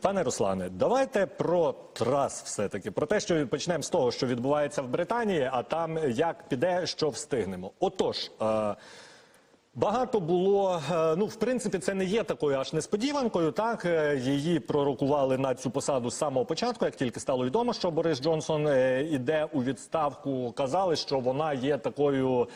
Пане Руслане, давайте про трас все-таки. Про те, що почнемо з того, що відбувається в Британії, а там як піде, що встигнемо. Отож. Е- Багато було. е, Ну, в принципі, це не є такою аж несподіванкою. Так Е, її пророкували на цю посаду з самого початку. Як тільки стало відомо, що Борис Джонсон е, іде у відставку, казали, що вона є такою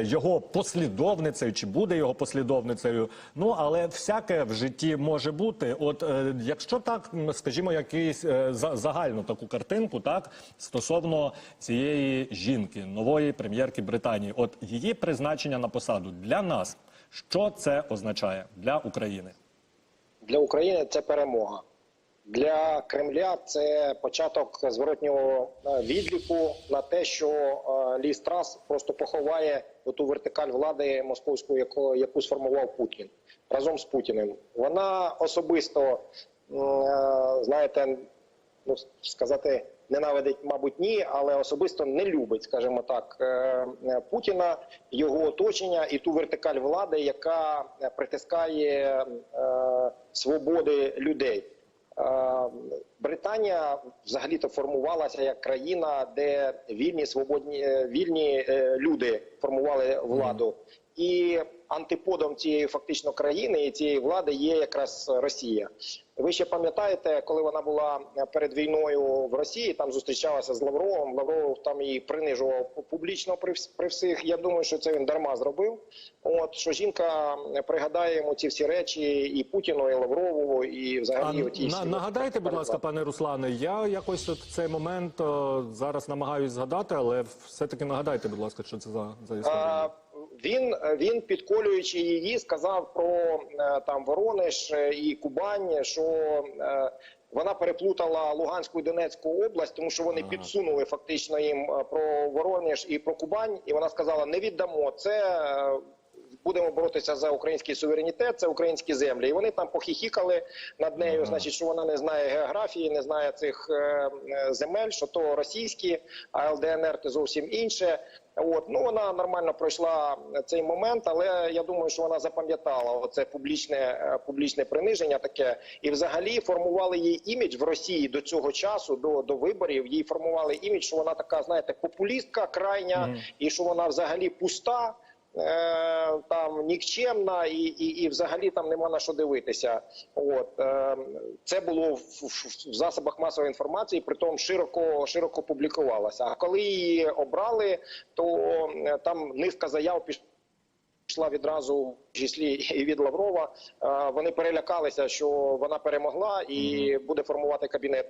його послідовницею, чи буде його послідовницею. Ну але всяке в житті може бути. От якщо так, скажімо, якийсь за- загальну таку картинку, так стосовно цієї жінки, нової прем'єрки Британії, от її призначення на посаду для нас, що це означає для України? Для України це перемога. Для Кремля це початок зворотнього е, відліку на те, що е, Лі Страс просто поховає ту вертикаль влади московську, яку, яку сформував Путін разом з Путіним. Вона особисто, е, знаєте, ну сказати. Ненавидить, мабуть, ні, але особисто не любить, скажімо так, е, е, Путіна, його оточення і ту вертикаль влади, яка е, притискає свободи людей. Британія взагалі-то формувалася як країна, де вільні свободні вільні люди формували владу, і антиподом цієї фактично країни і цієї влади є якраз Росія. Ви ще пам'ятаєте, коли вона була перед війною в Росії, там зустрічалася з Лавровим. Лавров там її принижував публічно при, при всіх. Я думаю, що це він дарма зробив. От що жінка пригадає йому ці всі речі і Путіну, і Лаврову, і взагалі оті на, нагадайте, будь ласка, пане Руслане, я якось от цей момент о, зараз намагаюсь згадати, але все-таки нагадайте, будь ласка, що це за, за історія. А, Він він підколюючи її, сказав про е, там Воронеж е, і Кубань, що е, вона переплутала Луганську і Донецьку область, тому що вони Ага. підсунули фактично їм про Воронеж і про Кубань, і вона сказала: не віддамо це. Будемо боротися за український суверенітет, це українські землі. І вони там похіхікали над нею. Значить, що вона не знає географії, не знає цих е, е, земель, що то російські, а ЛДНР це зовсім інше. От ну вона нормально пройшла цей момент, але я думаю, що вона запам'ятала оце публічне е, публічне приниження таке, і взагалі формували їй імідж в Росії до цього часу, до, до виборів. Їй формували імідж, що вона така, знаєте, популістка крайня, Мгм. і що вона взагалі пуста. Е, Там нікчемна і, і, і взагалі там нема на що дивитися. От е, це було в, в, в засобах масової інформації, притом широко широко публікувалося. А коли її обрали, то е, там низка заяв піш- пішла відразу в числі і від Лаврова. Вони перелякалися, що вона перемогла і буде формувати кабінет.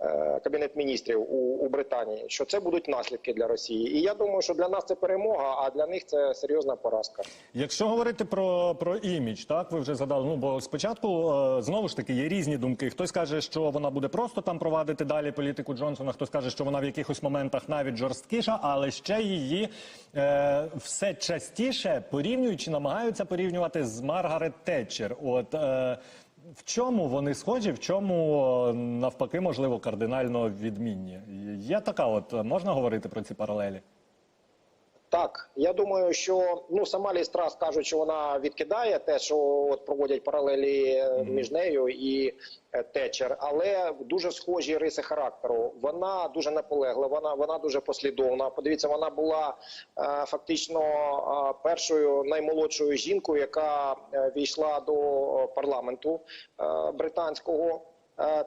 Е, Кабінет міністрів у, у Британії, що це будуть наслідки для Росії, і я думаю, що для нас це перемога, а для них це серйозна поразка. Якщо говорити про, про імідж, так ви вже згадали. Ну бо спочатку е, знову ж таки є різні думки. Хтось каже, що вона буде просто там провадити далі політику Джонсона. Хтось каже, що вона в якихось моментах навіть жорсткіша, але ще її е, все частіше порівнюють чи намагаються порівнювати з Маргарет Тетчер. От е, в чому вони схожі, в чому навпаки, можливо, кардинально відмінні? Є така, от можна говорити про ці паралелі? Так, я думаю, що ну сама Лістрас кажуть, що вона відкидає те, що от проводять паралелі е, між нею і е, Тетчер, але дуже схожі риси характеру. Вона дуже наполеглива, вона вона дуже послідовна. Подивіться, вона була е, фактично першою наймолодшою жінкою, яка війшла до парламенту е, британського.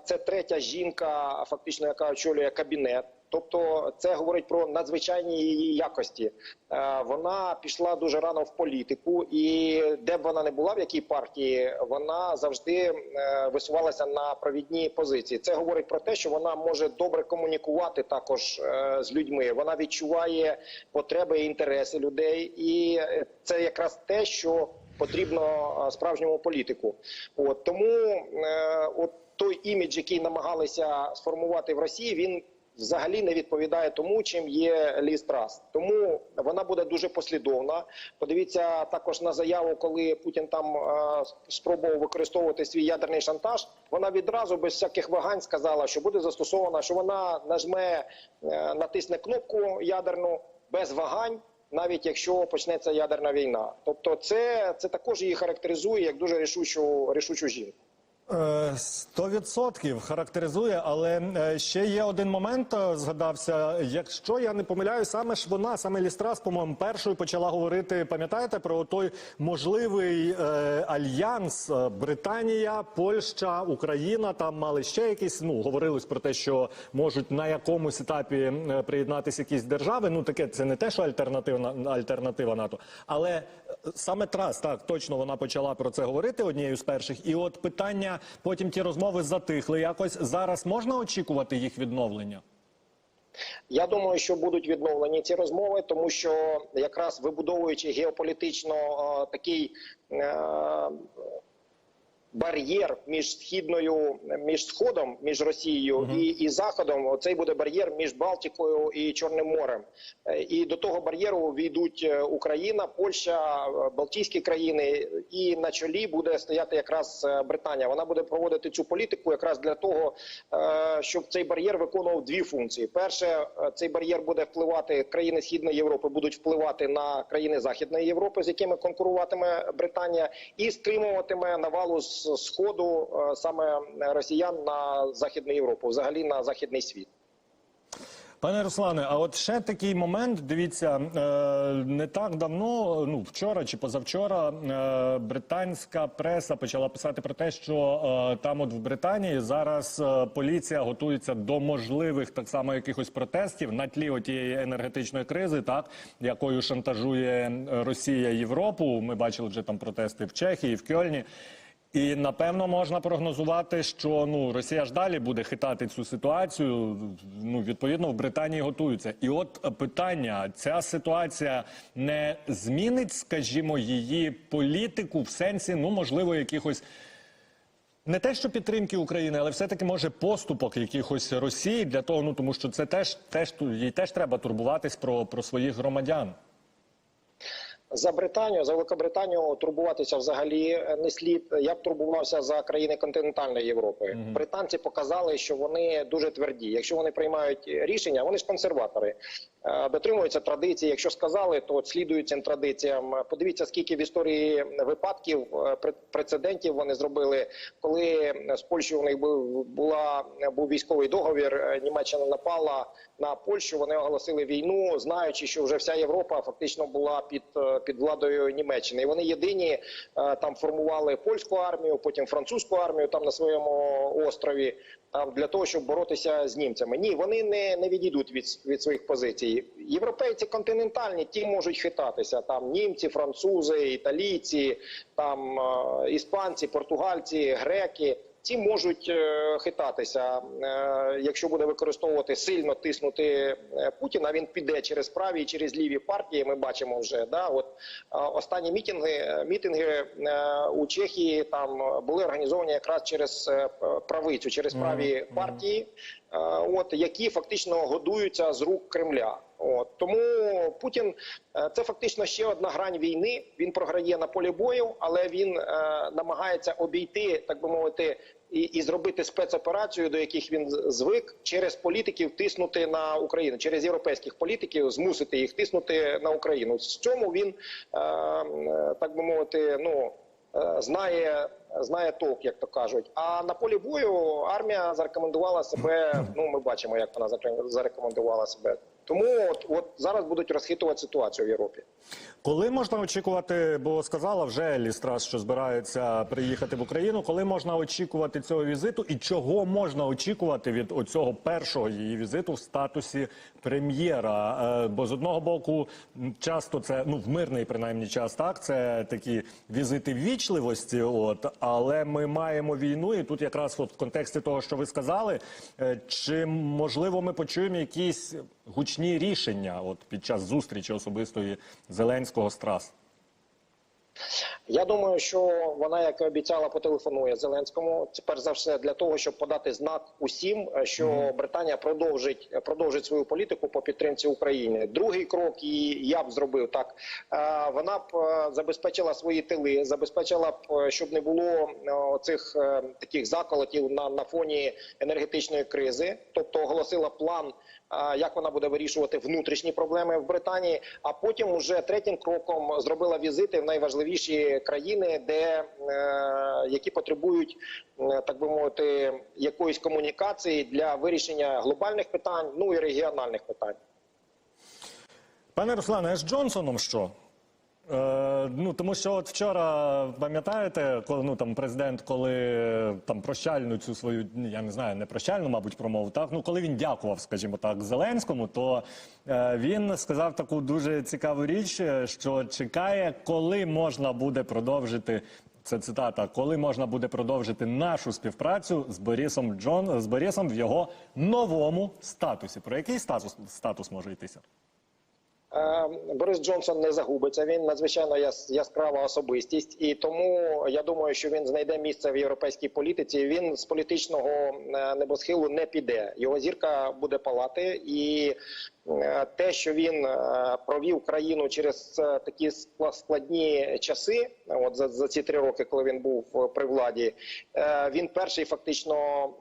Це третя жінка, фактично, яка очолює кабінет. Тобто, це говорить про надзвичайні її якості. Е, Вона пішла дуже рано в політику, і де б вона не була, в якій партії, вона завжди е, висувалася на провідні позиції. Це говорить про те, що вона може добре комунікувати також е, з людьми. Вона відчуває потреби і інтереси людей, і це якраз те, що потрібно справжньому політику. От тому от той імідж, який намагалися сформувати в Росії, він взагалі не відповідає тому, чим є Лі Страс. Тому вона буде дуже послідовна. Подивіться також на заяву, коли Путін там е, спробував використовувати свій ядерний шантаж. Вона відразу без всяких вагань сказала, що буде застосована, що вона нажме, е, натисне кнопку ядерну без вагань. Навіть якщо почнеться ядерна війна, тобто це, це також її характеризує як дуже рішучу рішучу жінку. Е, Сто відсотків характеризує, але е, ще є один момент. е, Згадався, якщо я не помиляю, саме ж вона, саме Лістрас, по-моєму, першою почала говорити. Пам'ятаєте про той можливий е, альянс Британія, Польща, Україна. Там мали ще якісь. Ну говорилось про те, що можуть на якомусь етапі приєднатися якісь держави. Ну таке це не те, що альтернативна альтернатива НАТО, але саме Трас так точно вона почала про це говорити однією з перших. І от питання потім ті розмови затихли. Якось зараз можна очікувати їх відновлення. Я думаю, що будуть відновлені ці розмови, тому що якраз вибудовуючи геополітично е, такий е, бар'єр між східною, між сходом, між Росією і, і Заходом, цей буде бар'єр між Балтикою і Чорним морем. Е, І до того бар'єру війдуть е, Україна, Польща, е, Балтійські країни, і на чолі буде стояти якраз Британія. Вона буде проводити цю політику якраз для того, щоб цей бар'єр виконував дві функції: перше, цей бар'єр буде впливати країни Східної Європи, будуть впливати на країни Західної Європи, з якими конкуруватиме Британія, і стримуватиме навалу з сходу е, саме росіян на західну Європу, взагалі на західний світ. Пане Руслане, а от ще такий момент. Дивіться, е, не так давно, ну вчора чи позавчора, е, британська преса почала писати про те, що е, там, от в Британії, зараз е, поліція готується до можливих так само якихось протестів на тлі отієї енергетичної кризи, так якою шантажує е, Росія Європу. Ми бачили вже там протести в Чехії, в Кьольні. І напевно можна прогнозувати, що ну Росія ж далі буде хитати цю ситуацію. Ну відповідно в Британії готуються. І от питання: ця ситуація не змінить, скажімо, її політику в сенсі, ну можливо, якихось. Не те, що підтримки України, але все-таки може поступок якихось Росії для того, ну тому що це теж теж їй теж треба турбуватись про, про своїх громадян. За Британію, за Великобританію турбуватися взагалі не слід. Я б турбувався за країни континентальної Європи. Британці показали, що вони дуже тверді. Якщо вони приймають рішення, вони ж консерватори, дотримуються традицій. Якщо сказали, то слідують цим традиціям. Подивіться, скільки в історії випадків е, прецедентів вони зробили, коли з Польщею у них була був військовий договір. е, Німеччина напала на Польщу. Вони оголосили війну, знаючи, що вже вся Європа фактично була під, е, під владою Німеччини. І вони єдині е, там формували польську армію, потім французьку армію там на своєму острові. Для того, щоб боротися з німцями. Ні, вони не, не відійдуть від, від своїх позицій. Європейці континентальні ті можуть хитатися. Там німці, французи, італійці, там іспанці, португальці, греки. Ці можуть е, хитатися, Е, якщо буде використовувати сильно тиснути е, Путіна. Він піде через праві і через ліві партії. Ми бачимо вже да. От останні мітинги мітинги у Чехії там були організовані якраз через правицю, через праві партії, от які фактично годуються з рук Кремля. От тому Путін е, це фактично ще одна грань війни. Він програє на полі бою, але він е, намагається обійти, так би мовити, і, і зробити спецоперацію, до яких він звик через політиків тиснути на Україну, через європейських політиків змусити їх тиснути на Україну. З цьому він е, е, так би мовити, ну. е, Знає, знає толк, як то кажуть. А на полі бою армія зарекомендувала себе. Ну, ми бачимо, як вона заре- зарекомендувала себе. Тому от, от зараз будуть розхитувати ситуацію в Європі. Коли можна очікувати, бо сказала вже Лістрас, що збирається приїхати в Україну. Коли можна очікувати цього візиту, і чого можна очікувати від оцього першого її візиту в статусі прем'єра? Е, Бо з одного боку, часто це ну в мирний принаймні час, так це такі візити ввічливості. От але ми маємо війну, і тут якраз от в контексті того, що ви сказали, е, чи можливо ми почуємо якісь гучні рішення от під час зустрічі особистої Зеленського з Трас? Я думаю, що вона, як і обіцяла, потелефонує Зеленському. Це перш за все для того, щоб подати знак усім, е, що Британія продовжить продовжить свою політику по підтримці України. Другий крок, і я б зробив так. е, Вона б е, забезпечила свої тили, забезпечила б, е, щоб не було е, цих таких заколотів на, на фоні енергетичної кризи, тобто оголосила план. Як вона буде вирішувати внутрішні проблеми в Британії? А потім уже третім кроком зробила візити в найважливіші країни, де е, які потребують, е, так би мовити, якоїсь комунікації для вирішення глобальних питань, ну і регіональних питань. Пане Руслане, з Джонсоном що? Е, ну тому що от вчора пам'ятаєте, коли ну там президент, коли там прощальну цю свою я не знаю, не прощальну, мабуть, промову. Так ну коли він дякував, скажімо так, Зеленському, то е, він сказав таку дуже цікаву річ, е, що чекає, коли можна буде продовжити. Це цитата, коли можна буде продовжити нашу співпрацю з Борисом Джон з Борисом в його новому статусі. Про який статус статус може йтися? Е, Борис Джонсон не загубиться. Він надзвичайно яскрава особистість, і тому я думаю, що він знайде місце в європейській політиці. Він з політичного е, небосхилу не піде. Його зірка буде палати, і те, що він е, провів країну через е, такі скла- складні часи, от за, за ці три роки, коли він був е, при владі, е, він перший фактично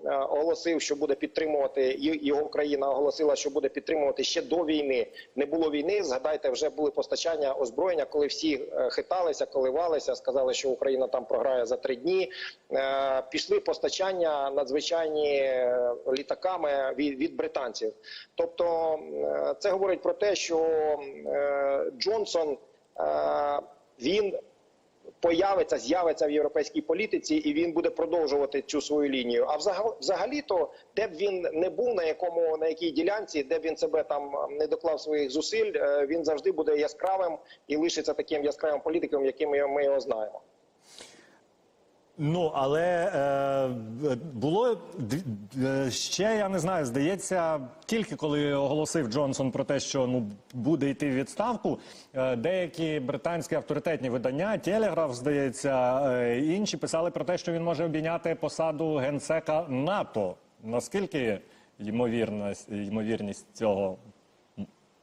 е, оголосив, що буде підтримувати його країна оголосила, що буде підтримувати ще до війни. Не було війни. Згадайте, вже були постачання озброєння, коли всі е, хиталися, коливалися, сказали, що Україна там програє за три дні. Е, Пішли постачання надзвичайні е, літаками від, від британців. Тобто, е, це говорить про те, що е, Джонсон е, він появиться, з'явиться в європейській політиці, і він буде продовжувати цю свою лінію. А взагалі, взагалі-то, де б він не був, на якому на якій ділянці, де б він себе там не доклав своїх зусиль, е, він завжди буде яскравим і лишиться таким яскравим політиком, яким ми його знаємо. Ну, але е, було е, ще, я не знаю, здається, тільки коли оголосив Джонсон про те, що ну буде йти в відставку, е, деякі британські авторитетні видання, Телеграф, здається, е, інші писали про те, що він може обійняти посаду генсека НАТО. Наскільки ймовірність, ймовірність цього?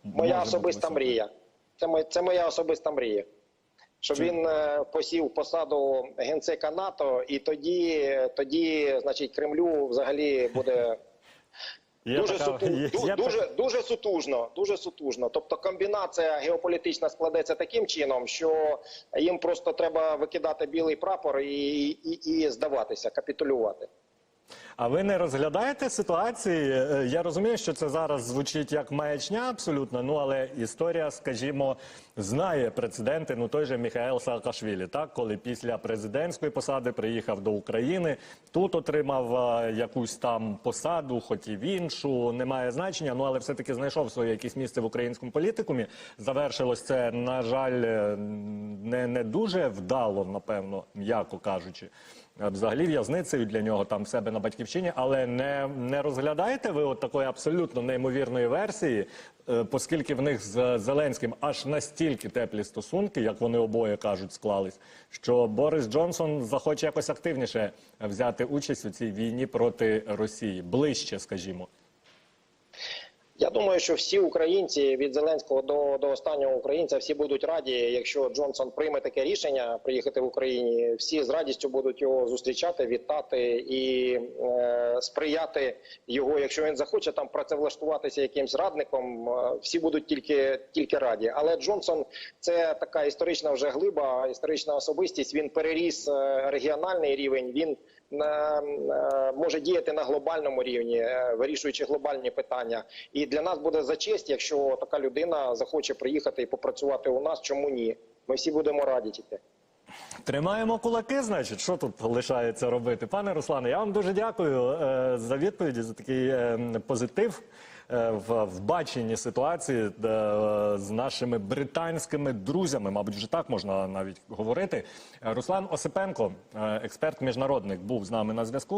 Моя особиста мрія. Це моя, це моя особиста мрія. Щоб він е, посів посаду генсека НАТО, і тоді, тоді, значить, Кремлю взагалі буде Є дуже, така- суту... є- ду- дуже, дуже сутужно. Дуже сутужно. Тобто комбінація геополітична складеться таким чином, що їм просто треба викидати білий прапор і, і, і здаватися, капітулювати. А ви не розглядаєте ситуації? Е, Я розумію, що це зараз звучить як маячня абсолютно. Ну але історія, скажімо, знає прецеденти. Ну той же Міхаел Саакашвілі, так коли після президентської посади приїхав до України, тут отримав е, якусь там посаду, хоч і в іншу, немає значення. Ну але все-таки знайшов своє якесь місце в українському політикумі. Завершилось це, на жаль, е, не, не дуже вдало, напевно, м'яко кажучи. Взагалі в'язницею для нього там в себе на батьківщині, але не, не розглядаєте ви от такої абсолютно неймовірної версії, е, оскільки в них з Зеленським аж настільки теплі стосунки, як вони обоє кажуть, склались, що Борис Джонсон захоче якось активніше взяти участь у цій війні проти Росії, ближче, скажімо. Я думаю, що всі українці від Зеленського до, до останнього українця всі будуть раді, якщо Джонсон прийме таке рішення приїхати в Україні. Всі з радістю будуть його зустрічати, вітати і е, сприяти його. Якщо він захоче там працевлаштуватися якимсь радником, е, всі будуть тільки тільки раді. Але Джонсон це така історична вже глиба, історична особистість. Він переріс е, регіональний рівень. Він може діяти на глобальному рівні, е, вирішуючи глобальні питання. І для нас буде за честь, якщо така людина захоче приїхати і попрацювати у нас. Чому ні? Ми всі будемо раді тільки. Тримаємо кулаки, значить, що тут лишається робити? Пане Руслане, я вам дуже дякую е, за відповіді, за такий е, позитив в, в баченні ситуації е, з нашими британськими друзями. Мабуть, вже так можна навіть говорити. Е, Руслан Осипенко, е, експерт міжнародник, був з нами на зв'язку.